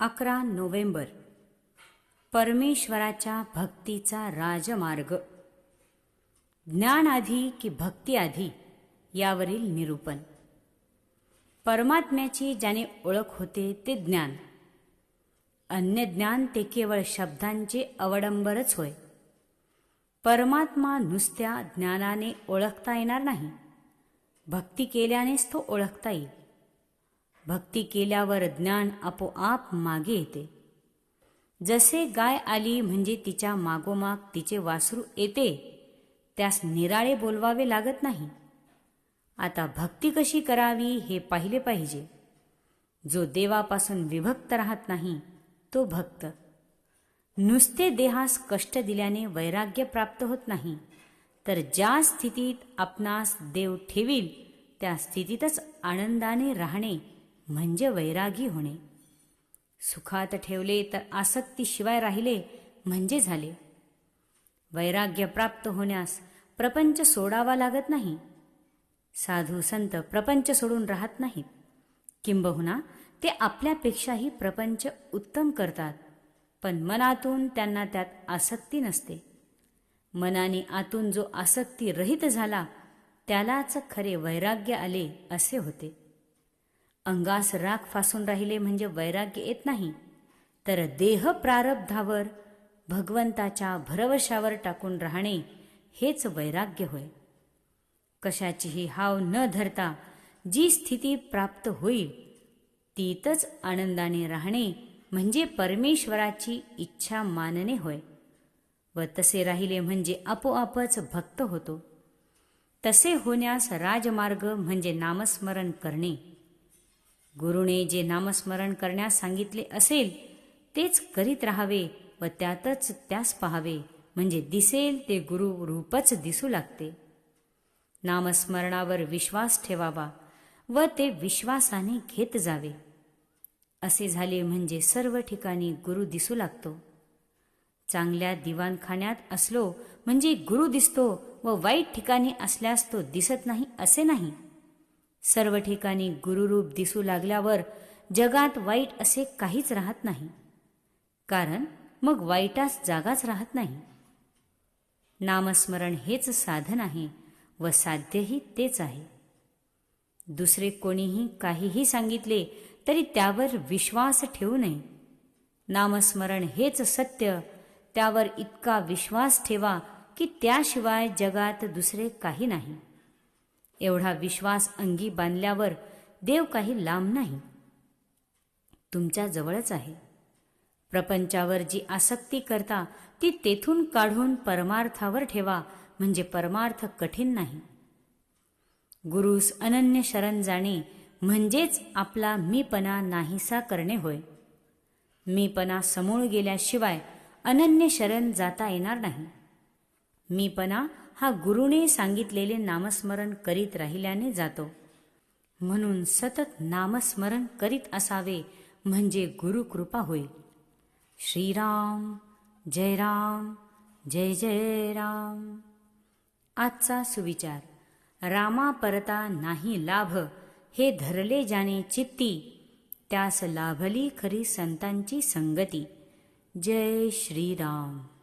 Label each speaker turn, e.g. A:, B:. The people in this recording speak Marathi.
A: अकरा नोव्हेंबर. परमेश्वराच्या भक्तीचा राजमार्ग. ज्ञान आधी की भक्ती आधी यावरील निरूपण. परमात्म्याची ज्याने ओळख होते ते ज्ञान. अन्य ज्ञान ते केवळ शब्दांचे अवडंबरच होय. परमात्मा नुसत्या ज्ञानाने ओळखता येणार नाही. भक्ती केल्यानेच तो ओळखता येईल. भक्ती केल्यावर ज्ञान आपोआप मागे येते. जसे गाय आली म्हणजे तिच्या मागोमाग तिचे वासरू येते त्यास निराळे बोलवावे लागत नाही. आता भक्ती कशी करावी हे पाहिले पाहिजे. जो देवापासून विभक्त राहत नाही तो भक्त. नुसते देहास कष्ट दिल्याने वैराग्य प्राप्त होत नाही तर ज्या स्थितीत आपणास देव ठेवील त्या स्थितीतच आनंदाने राहणे म्हणजे वैरागी होणे. सुखात ठेवले तर आसक्तीशिवाय राहिले म्हणजे झाले. वैराग्य प्राप्त होण्यास प्रपंच सोडावा लागत नाही. साधू संत प्रपंच सोडून राहत नाहीत. किंबहुना ते आपल्यापेक्षाही प्रपंच उत्तम करतात. पण मनातून त्यांना त्यात आसक्ती नसते. मनाने आतून जो आसक्ती रहित झाला त्यालाच खरे वैराग्य आले असे होते. अंगास राख फासून राहिले म्हणजे वैराग्य येत नाही. तर देह प्रारब्धावर भगवंताच्या भरवशावर टाकून राहणे हेच वैराग्य होय. कशाचीही हाव न धरता जी स्थिती प्राप्त होईल तीतच आनंदाने राहणे म्हणजे परमेश्वराची इच्छा मानणे होय. व तसे राहिले म्हणजे आपोआपच भक्त होतो. तसे होण्यास राजमार्ग म्हणजे नामस्मरण करणे. गुरुने जे नामस्मरण करण्यास सांगितले असेल तेच करीत राहावे व त्यातच त्यास पहावे. म्हणजे दिसेल ते गुरु रूपच दिसू लागते. नामस्मरणावर विश्वास ठेवावा व ते विश्वासाने घेत जावे. असे झाले म्हणजे सर्व ठिकाणी गुरु दिसू लागतो. चांगल्या दिवाणखान्यात असलो म्हणजे गुरु दिसतो व वाईट ठिकाणी असल्यास तो दिसत नाही असे नाही. सर्व ठिकाणी गुरुरूप दिसू लागल्यावर जगात वाईट असे काहीच राहत नाही. कारण मग वाईटास जागाच राहत नाही. नामस्मरण हेच साधन आहे व साध्यही तेच आहे. दुसरे कोणीही काहीही सांगितले तरी त्यावर विश्वास ठेवू नये. नामस्मरण हेच सत्य त्यावर इतका विश्वास ठेवा की त्याशिवाय जगात दुसरे काही नाही. एवढा विश्वास अंगी बांधल्यावर देव काही लांब नाही. तुमच्या जवळच आहे. प्रपंचावर जी आसक्ती करता ती तेथून काढून परमार्थावर ठेवा म्हणजे परमार्थ कठीण नाही. गुरुस अनन्य शरण जाणे म्हणजेच आपला मीपणा नाहीसा करणे होय. मीपणा समूळ गेल्याशिवाय अनन्य शरण जाता येणार नाही. मीपणा हा गुरुने सांगितलेले नामस्मरण करीत राहिल्याने जातो. म्हणून सतत नामस्मरण करीत असावे म्हणजे गुरुकृपा होईल. श्रीराम जय राम जय जय राम. आजचा सुविचार. रामा परता नाही लाभ हे धरले जाणे चित्ती. त्यास लाभली खरी संतांची संगती. जय श्रीराम.